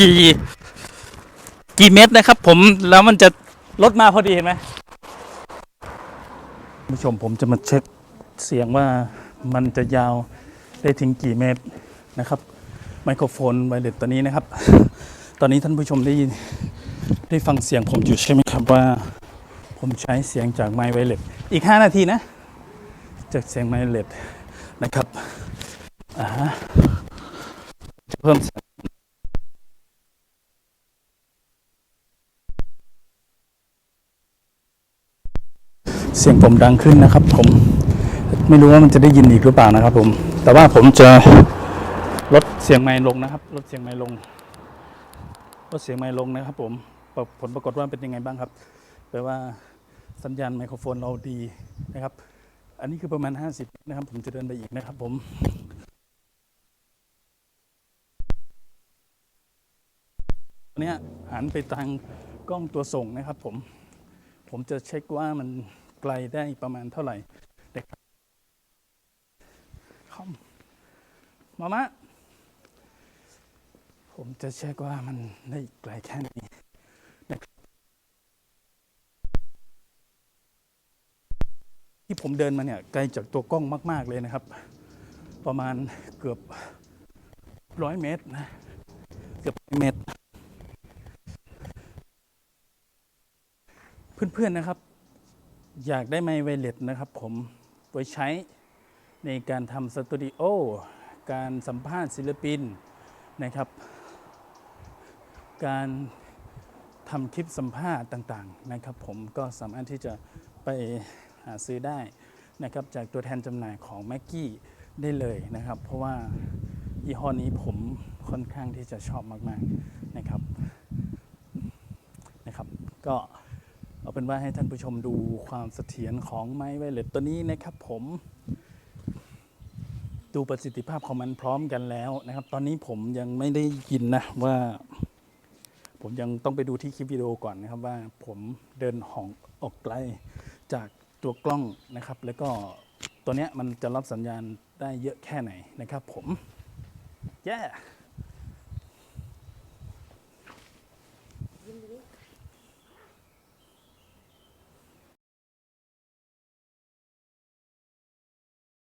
กี่กี่เมตรนะครับผมแล้วมันจะลดมาพอดีเห็นไหมผู้ชมผมจะมาเช็คเสียงว่ามันจะยาวได้ถึงกี่เมตรนะครับ ไมโครโฟนไวเลสตัวนี้นะครับ ตอนนี้ท่านผู้ชมได้ยิน ได้ฟังเสียงผมอยู่ใช่ไหมครับว่า ผมใช้เสียงจากไมค์ไวเลสอีก 5 นาทีนะ จากเสียงไมค์ไวเลสนะครับอ่าจะเพิ่มเสียงเสียงผมดังขึ้นนะครับ ผมไม่รู้ว่ามันจะได้ยินอีกหรือเปล่านะครับ ผม แต่ว่าผมจะลดเสียงไมค์ลงนะครับ ลดเสียงไมค์ลงลดเสียงไมค์ลงนะครับผม ผลปรากฏว่าเป็นยังไงบ้างครับ แปลว่าสัญญาณไมโครโฟนเราดีนะครับ อันนี้คือประมาณ 50 นะครับ ผมจะเดินไปอีกนะครับผมอันเนี้ยหันไปทางกล้องตัวส่งนะครับผม ผมจะเช็คว่ามันไกลได้ประมาณเท่าไหร่นะครับคอมมามะผมจะเช็คว่ามันได้ไกลแค่ไหนนะครับ ที่ผมเดินมาเนี่ยไกลจากตัวกล้องมาก ๆเลยนะครับ ประมาณเกือบร้อยเมตรนะเกือบเมตร เพื่อนๆนะครับ อยากได้ไมค์ไวเลสนะครับ ผมไว้ใช้ในการทำสตูดิโอการสัมภาษณ์ศิลปินนะครับ การทำคลิปสัมภาษณ์ต่าง ๆ นะครับ ผมก็สามารถที่จะไป หาซื้อได้นะครับจากตัวแทนจำหน่ายของแม็กกี้ได้เลยนะครับ เพราะว่ายี่ห้อนี้ผมค่อนข้างที่จะชอบมากๆนะครับนะครับ ก็เอาเป็นว่าให้ท่านผู้ชมดูความเสถียรของไม้ไวเลสตัวนี้นะครับผมดูประสิทธิภาพของมันพร้อมกันแล้วนะครับ ตอนนี้ผมยังไม่ได้ยินนะว่า ผมยังต้องไปดูที่คลิปวิดีโอก่อนนะครับว่าผมเดินห่องออกไกลจาก ตัวกล้องนะครับ แล้วก็ตัวเนี้ยมันจะรับสัญญาณได้เยอะแค่ไหนนะครับผม แย่